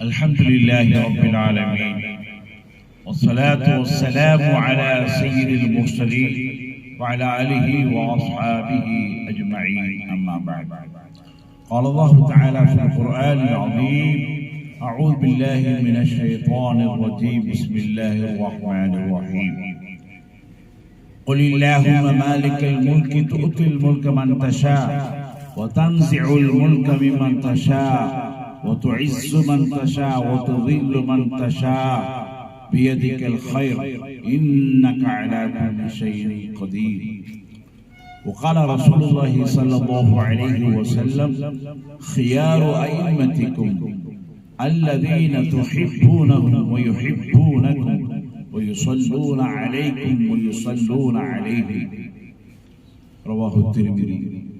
الحمد لله رب العالمين والصلاة والسلام على سيد المرسلين وعلى آله وأصحابه أجمعين أما بعد. قال الله تعالى في القرآن العظيم أعوذ بالله من الشيطان الرجيم بسم الله الرحمن الرحيم. قل اللهم مالك الملك تؤتي الملك من تشاء وتنزع الملك ممن تشاء وتعز من تشاء وتذل من تشاء. بيدك الخير إنك على كل شيء قدير. وقال رسول الله صلى الله عليه وسلم خيار أئمتكم الذين تحبونهم ويحبونكم ويصلون عليكم ويصلون عليه. رواه الترمذي.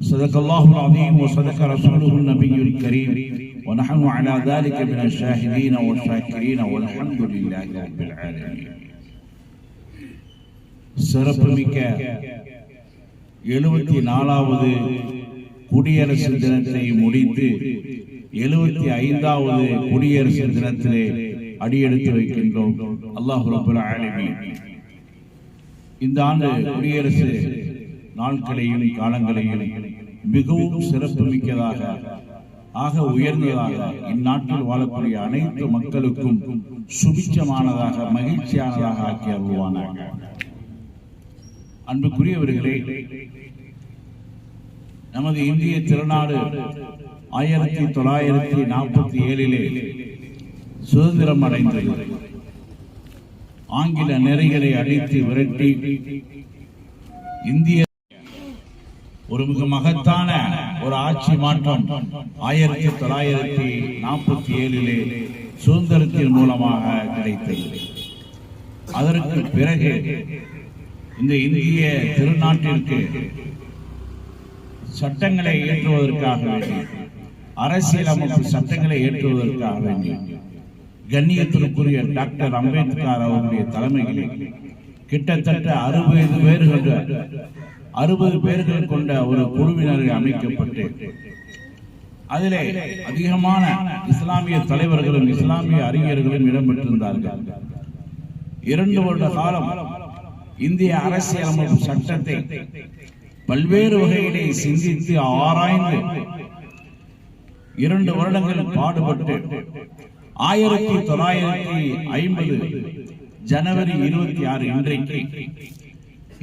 صدق الله العظيم وصدق رسوله النبي الكريم ونحن على ذلك من الشاهدين والشاكرين والحمد لله رب العالمين சிறப்புமிக்க எழுபத்தி நாலாவது குடியரசு தினத்தை முடித்து எழுபத்தி ஐந்தாவது குடியரசு தினத்திலே அடியெடுத்து வைக்கின்றோம் அல்லாஹ் ரபுல் ஆலமீன் இந்த ஆண்டு குடியரசு நாட்களையும் காலங்களையும் மிகவும் சிறப்புமிக்கதாக ஆக உயர்ந்ததாக இந்நாட்டில் வாழக்கூடிய அனைத்து மக்களுக்கும் சுபிச்சமானதாக மகிழ்ச்சியானதாக ஆக்கி அருள்வானாக. அன்புக்குரியவர்களே நமது இந்திய திருநாடு ஆயிரத்தி தொள்ளாயிரத்தி நாற்பத்தி ஏழிலே சுதந்திரம் அடைந்தது. ஆங்கில நெறிகளை அடித்து விரட்டி இந்திய ஒரு மிக மகத்தான ஒரு ஆட்சி மாற்றம் ஆயிரத்தி தொள்ளாயிரத்தி நாற்பத்தி ஏழிலே சுதந்திரத்தின் மூலமாக கிடைத்தது. அதற்கு பிறகு இந்த இந்திய திருநாட்டிற்கு சட்டங்களை ஏற்றுவதற்காக வேண்டி அரசியலமைப்பு சட்டங்களை ஏற்றுவதற்காக வேண்டி கண்ணியத்திற்குரிய டாக்டர் அம்பேத்கர் அவருடைய தலைமையில் கிட்டத்தட்ட அறுபது பேர் கொண்ட அறுபது பேர்கள் கொண்ட ஒரு குழுவினர்கள் அமைக்கப்பட்டு அதிலே அதிகமான இஸ்லாமிய தலைவர்களும் இஸ்லாமிய அறிஞர்களும் இடம்பெற்றிருந்தார்கள். இரண்டு வருட காலம் இந்திய அரசியலமைப்பு சட்டத்தை பல்வேறு வகையிலே சிந்தித்து ஆராய்ந்து இரண்டு வருடங்கள் பாடுபட்டு ஆயிரத்தி தொள்ளாயிரத்தி ஐம்பது ஜனவரி இருபத்தி ஆறு இன்றைக்கு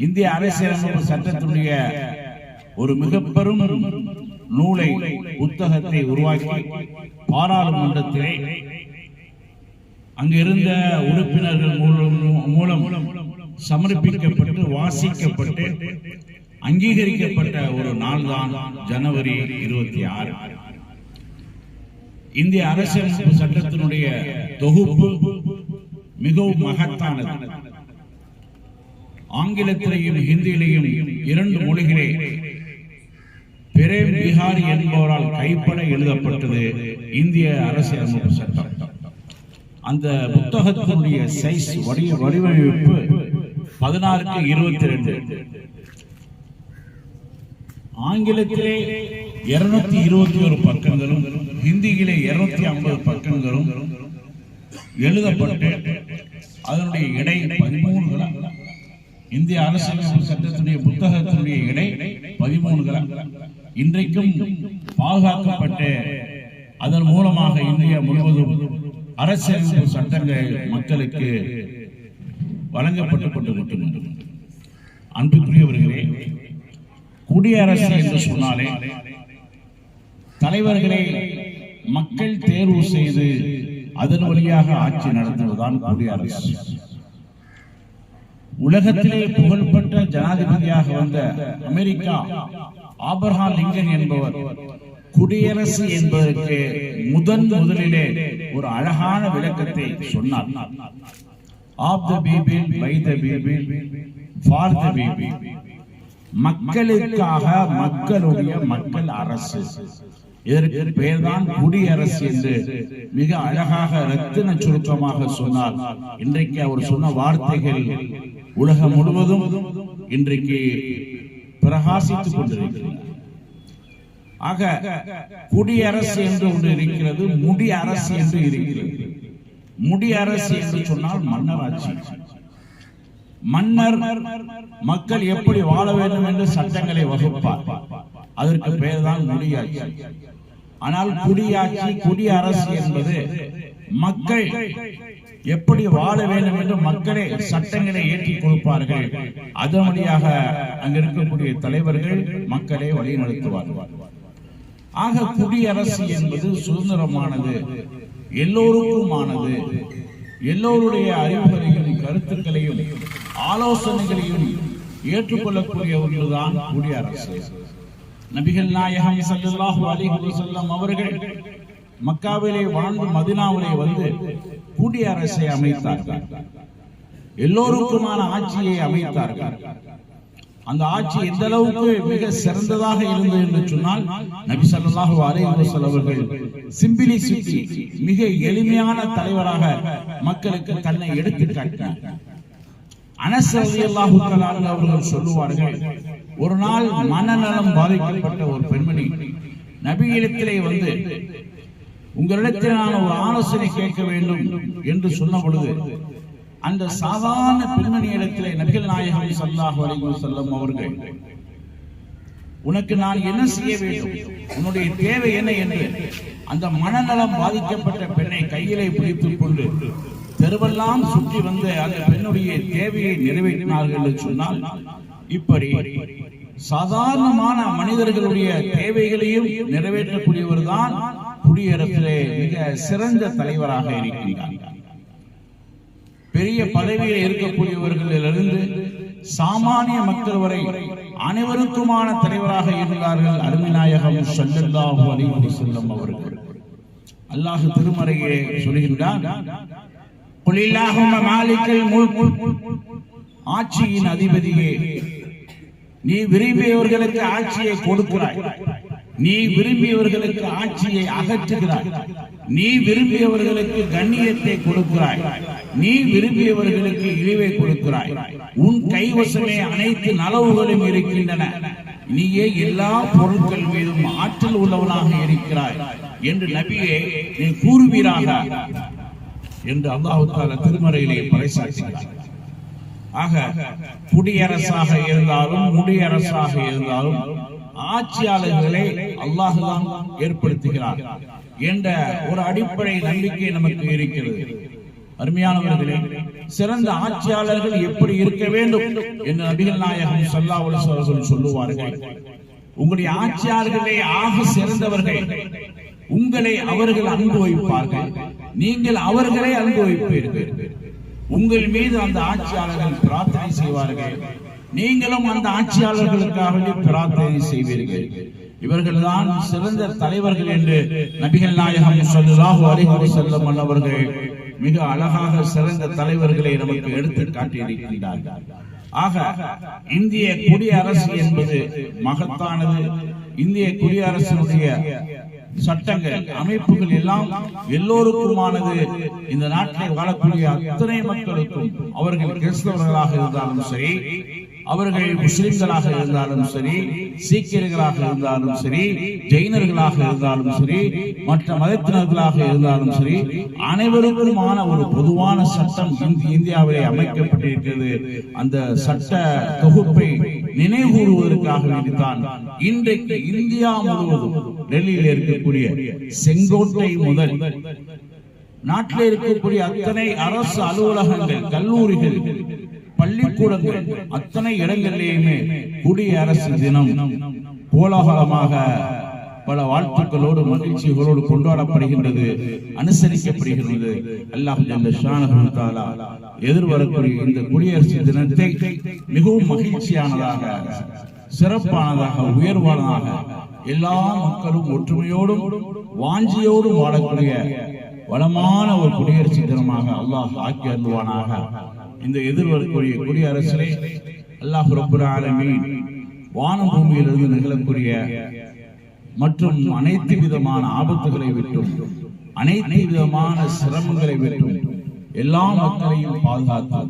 இந்திய அரசியலமைப்பு சட்டத்தினுடைய ஒரு மிக பெரும் நூலை புத்தகத்தை உருவாக்கி பாராளுமன்றத்திலே அங்கிருந்த உறுப்பினர்கள் மூலம் மூலம் சமர்ப்பிக்கப்பட்டு வாசிக்கப்பட்டு அங்கீகரிக்கப்பட்ட ஒரு நாள் தான் ஜனவரி இருபத்தி ஆறு. இந்திய அரசியலமைப்பு சட்டத்தினுடைய தொகுப்பு மிகவும் மகத்தானது. ஆங்கிலத்திலேயும் ஹிந்தியிலேயும் இரண்டு மொழிகளே. பிரேம் பிஹாரி என்பவரால் கைப்பட எழுதப்பட்டது இந்திய அரசியலமைப்பு சட்டம். அந்த புத்தகத்தினுடைய சைஸ் வடிவ வடிவமைப்பு பதினாறுக்கு இருபத்தி ரெண்டு ஆங்கிலத்திலே இருநூத்தி இருபத்தி ஒரு பக்கங்களும் ஹிந்தியிலே இருநூத்தி ஐம்பது பக்கங்களும் எழுதப்பட்டு அதனுடைய இடை பதிமூணு கிராம் இந்திய அரசியலமைப்பு சட்டத்தினுடைய புத்தகத்தினுடைய இடை பதிமூணு கிராம் இன்றைக்கும் பாதுகாக்கப்பட்டு அதன் மூலமாக இந்தியா முழுவதும் அரசியலமைப்பு சட்டங்கள் மக்களுக்கு வழங்கப்பட்டுக் கொண்டிருக்கின்றன. அன்புக்குரியவர்களே குடியரசு என்று சொன்னாலே தலைவர்களை மக்கள் தேர்வு செய்து அதன் வழியாக ஆட்சி நடத்துவதுதான் குடியரசு. உலகத்திலே புகழ்பெற்ற ஜனாதிபதியாக வந்த அமெரிக்கா ஆபர்ஹா லிங்கன் என்பவர் குடியரசு என்பதற்கு முதன் முதலிலே ஒரு அழகான விளக்கத்தை சொன்னார். Of the people by the people for the people. மக்களுக்காக மக்களுடைய மக்கள் அரசு. இதற்கு பெயர்தான் குடியரசு என்று மிக அழகாக ரத்தின சுருக்கமாக சொன்னார். இன்றைக்கு அவர் சொன்ன வார்த்தைகள் உலகம் முழுவதும் இன்றைக்கு பிரகாசித்துக் கொண்டிருக்கிறது. ஆக குடியரசு என்று ஒன்று இருக்கிறது முடி அரசு என்று இருக்கிறது. முடி அரசு என்று சொன்னால் மன்னராட்சி. மன்னர் மக்கள் எப்படி வாழ வேண்டும் என்று சட்டங்களை வகுப்பார். அதற்கு பெயர்தான் முடியாட்சி. ஆனால் குடியாட்சி குடியரசு என்பது மக்கள் எப்படி வாழ வேண்டும் என்று மக்களே சட்டங்களை ஏற்றி கொடுப்பார்கள். அதன் வழியாக அங்க இருக்கக்கூடிய தலைவர்கள் மக்களை வழிநடத்துவார்கள் ஆக குடியரசு என்பது சுதந்திரமானது எல்லோருக்குமானது. எல்லோருடைய அறிவுகளையும் கருத்துக்களையும் ஆலோசனைகளையும் ஏற்றுக்கொள்ளக்கூடிய ஒன்றுதான் குடியரசு. நபிகள் நாயகம் சல்லாஹு அலி செல்லம் அவர்கள் மக்காவிலே வாழ்ந்து மதினாவிலே வந்து கூடிய அரசை அமைத்தார்கள். எல்லோருக்குமான ஆட்சியை அமைத்தார்கள். அந்த ஆட்சி எந்த அளவுக்கு மிக சிறந்ததாக இருந்தது என்று சொன்னால் நபி சல்லாஹு அலைவசல் அவர்கள் சிம்பிளி சிம்பிளிசிட்டி மிக எளிமையான தலைவராக மக்களுக்கு தன்னை எடுத்து காட்டினார். அனஸ் ரலியல்லாஹு தஆலா அவர்கள் சொல்லுவார்கள் ஒரு நாள் மனநலம் பாதிக்கப்பட்ட ஒரு பெண்மணி நபியிடத்திலே வந்து உங்களிடத்தில் நான் ஒரு ஆலோசனை கேட்க வேண்டும் என்று சொன்ன பொழுது அந்த சாதாரண பெண்மணி இடத்திலே நபிகள் நாயகம் சல்லாஹ் அலைஹி செல்லும் அவர்கள் உனக்கு நான் என்ன செய்ய வேண்டும்? உன்னுடைய தேவை என்ன என்று அந்த மனநலம் பாதிக்கப்பட்ட பெண்ணை கையிலே பிடித்துக் கொண்டு தெருவெல்லாம் சுற்றி வந்து அந்த பெண்ணுடைய தேவையை நிறைவேற்றினார்கள் என்று சொன்னால் இப்படி சாதாரணமான மனிதர்களுடைய தேவைகளையும் நிறைவேற்றக்கூடியவர் தான் குடியரசிலே மிக சிறந்த தலைவராக இருக்கிறார் பெரிய பதவியில் இருக்கக்கூடியவர்களிலிருந்து சாமானிய மக்கள் வரை அனைவருக்குமான தலைவராக இருந்தார்கள் அருமைநாயகம் ஸல்லல்லாஹு அலைஹி வஸல்லம் அவர்கள். அல்லாஹ் திருமறையே சொல்கின்றார் ஆட்சியின் அதிபதியே நீ விரும்பியவர்களுக்கு ஆட்சியை கொடுக்கிறாய். நீ விரும்பியவர்களுக்கு ஆட்சியை அகற்றுகிறாய். நீ விரும்பியவர்களுக்கு கண்ணியத்தை கொடுக்கிறாய். நீ விரும்பியவர்களுக்கு இழிவை கொடுக்கிறாய். உன் கைவசமே அனைத்து நலவுகளும் இருக்கின்றன. நீயே எல்லா பொருட்கள் மீதும் ஆற்றல் உள்ளவனாக இருக்கிறாய் என்று நபியே நீ கூறுவீராக என்று அல்லாஹால திருமறையிலே பறைசாற்றுகிறார். ஆக குடியரசாக இருந்தாலும் முடியரசாக இருந்தாலும் ஆட்சியாளர்களை அல்லாஹுதான் ஏற்படுத்துகிறார் என்ற ஒரு அடிப்படை நம்பிக்கை நமக்கு இருக்கிறது. அருமையானவர்களே சிறந்த ஆட்சியாளர்கள் எப்படி இருக்க வேண்டும் என்று நபிகள் நாயகம் சல்லா அவர்கள் சொல்லுவார்கள். உங்களுடைய ஆட்சியாளர்களே ஆக சிறந்தவர்கள். உங்களை அவர்கள் அன்பு வைப்பார்கள். நீங்கள் அவர்களை அன்பு வைப்பீர்கள். உங்கள் மீது அந்த ஆட்சியாளர்கள் பிரார்த்தனை செய்வார்கள். நீங்களும் அந்த ஆட்சியாளர்களுக்காகவே பிரார்த்தனை செய்வீர்கள். இவர்கள்தான் சிறந்த தலைவர்கள் என்று நபிகள் நாயகம் ஸல்லல்லாஹு அலைஹி அவர்கள் மிக அழகாக சிறந்த தலைவர்களை நமக்கு எடுத்து காட்டியிருக்கின்றார்கள். ஆக இந்திய குடியரசு என்பது மகத்தானது. இந்திய குடியரசினுடைய சட்டங்கள் அமைப்புகள் எல்லாம் எல்லோருக்குமானது. இந்த நாட்டில் வாழக்கூடிய அத்தனை மக்களுக்கும் அவர்கள் கிறிஸ்தவர்களாக இருந்தாலும் சரி அவர்கள் முஸ்லிம்களாக இருந்தாலும் சரி சீக்கியர்களாக இருந்தாலும் சரி ஜெயினர்களாக இருந்தாலும் சரி மற்ற மதத்தினர்களாக இருந்தாலும் சரி அனைவருக்குமான ஒரு பொதுவான சட்டம் இந்தி- இந்தியாவிலே அமைக்கப்பட்டிருக்கிறது. அந்த சட்ட தொகுப்பை நினைவுகூறுவதற்காக வேண்டித்தான் இன்றைக்கு இந்தியா முழுவதும் டெல்லியில் இருக்கக்கூடிய செங்கோட்டை முதல் நாட்டில் இருக்கக்கூடிய அத்தனை அரசு அலுவலகங்கள் கல்லூரிகள் பள்ளிக்கூடங்கள் அத்தனை இடங்களிலேயுமே குடியரசு தினம் கோலாகலமாக பல வாழ்த்துக்களோடு மகிழ்ச்சிகளோடு கொண்டாடப்படுகின்றது அனுசரிக்கப்படுகின்றது. அல்லாஹ் எதிர்வரக்கூடிய இந்த குடியரசு தினத்தை மிகவும் மகிழ்ச்சியானதாக சிறப்பானதாக உயர்வானதாக எல்லா மக்களும் ஒற்றுமையோடும் வாஞ்சியோடும் வாழக்கூடிய வளமான ஒரு குடியரசு தினமாக அல்லாஹ் ஆக்கி அருள்வானாக. இந்த எதிர்வரக்கூடிய குடியரசனை அல்லாஹ் ரப்புல் ஆலமீன் வானம் பூமியிலிருந்து நிகழக்கூடிய மற்றும் அனைத்து விதமான ஆபத்துகளை விட்டும் அனைத்து விதமான சிரமங்களை விட்டும் எல்லா மக்களையும் பாதுகாத்து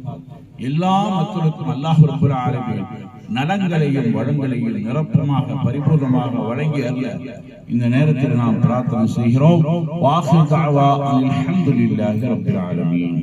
எல்லா மக்களுக்கும் அல்லாஹ் ரப்புல் ஆலமீன் நலங்களையும் வளங்களையும் நிரப்பமாக பரிபூர்ணமாக வழங்கி அல்ல இந்த நேரத்தில் நாம் பிரார்த்தனை செய்கிறோம். வாசு தாவா அலமதுல்லாஹி ரப்பில் ஆலமீன்.